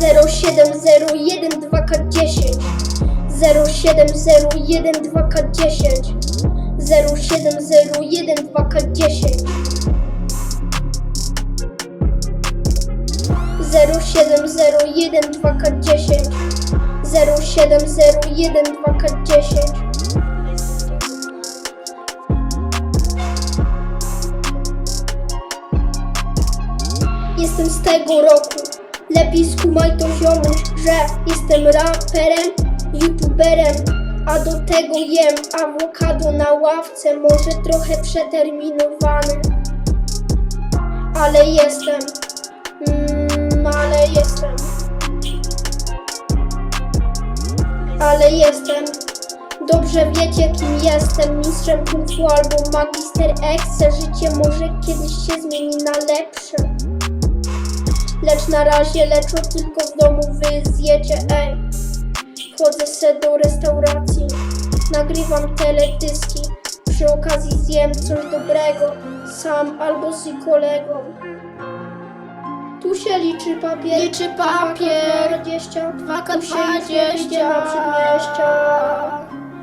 0701 2K10 0701 2K10 0701 2K10 0701 2K10 0701 2K10 Jestem z tego roku Lepiej skumaj to ziomuś, że jestem raperem, youtuberem A do tego jem awokado na ławce Może trochę przeterminowany. Ale jestem mm, Ale jestem. Ale jestem. Dobrze wiecie kim jestem Mistrzem kung fu albo magister Exe Życie może kiedyś się zmieni na lepsze Lecz na razie leczo tylko w domu wy zjecie, ej Chodzę se do restauracji. Nagrywam teledyski. Przy okazji zjem coś dobrego. Sam albo z kolegą. Tu się liczy papier. Liczy papier. 20 2K Tu się nic nie wyjdzie na 20. przedmieścia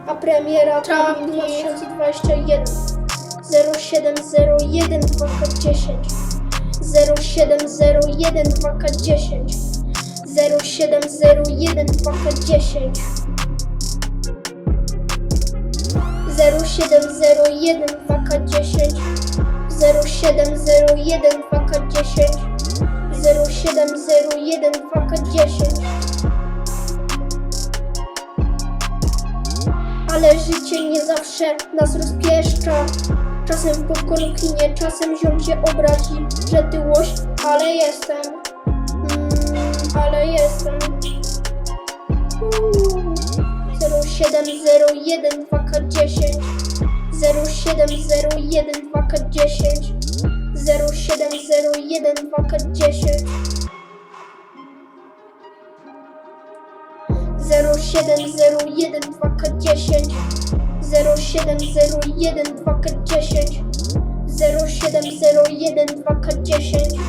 A premiera Trawnik. 2021 0701 2K10 0701 2K10 0701 2K10 0701 2K10 0701 2K10 0701 2K10 Ale życie nie zawsze nas rozpieszcza Czasem popcorn klinie, czasem ziom się obrazi Że tyłość, ale jestem. Mm, Ale jestem. Uuu. 0701 2K10 0701 2K10 0701 2K10 0701 2K10 0701 2K10 0701 2K10